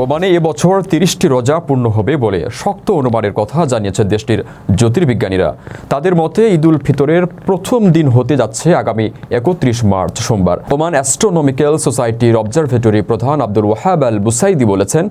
ওমানে এবছর তিরিশটি রোজা পূর্ণ হবে বলে শক্ত অনুমানের কথা জানিয়েছে দেশটির জ্যোতির্বিজ্ঞানীরা। তাদের মতে ঈদুল ফিতরের প্রথম দিন হতে যাচ্ছে আগামী একত্রিশ মার্চ সোমবার। ওমান অ্যাস্ট্রোনমিক্যাল সোসাইটির অবজারভেটরি প্রধান আব্দুল ওয়াহাব আল বুসাইদি বলেছেন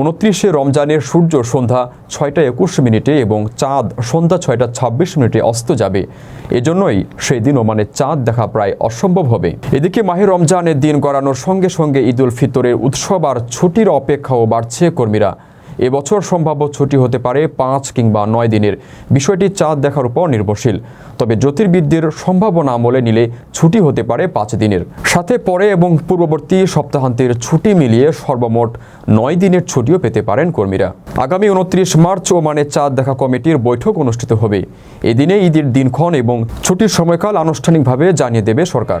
উনত্রিশে রমজানের সূর্য সন্ধ্যা ছয়টা একুশ মিনিটে এবং চাঁদ সন্ধ্যা ছয়টা ছাব্বিশ মিনিটে অস্ত যাবে। এজন্যই সেই দিন ওমানে চাঁদ দেখা প্রায় অসম্ভব হবে। এদিকে মাহে রমজানের দিন গড়ানোর সঙ্গে সঙ্গে ঈদুল ফিতরের উৎসব আর ছুটির অপেক্ষাও বাড়ছে কর্মীরা। এবছর সম্ভাব্য ছুটি হতে পারে পাঁচ কিংবা নয় দিনের। বিষয়টি চাঁদ দেখার উপর নির্ভরশীল। তবে জ্যোতির্বিদদের সম্ভাবনা আমলে নিলে ছুটি হতে পারে পাঁচ দিনের। সাথে পরে এবং পূর্ববর্তী সপ্তাহান্তের ছুটি মিলিয়ে সর্বমোট নয় দিনের ছুটিও পেতে পারেন কর্মীরা। আগামী উনত্রিশ মার্চ ওমানে চাঁদ দেখা কমিটির বৈঠক অনুষ্ঠিত হবে। এদিনে ঈদের দিনক্ষণ এবং ছুটির সময়কাল আনুষ্ঠানিকভাবে জানিয়ে দেবে সরকার।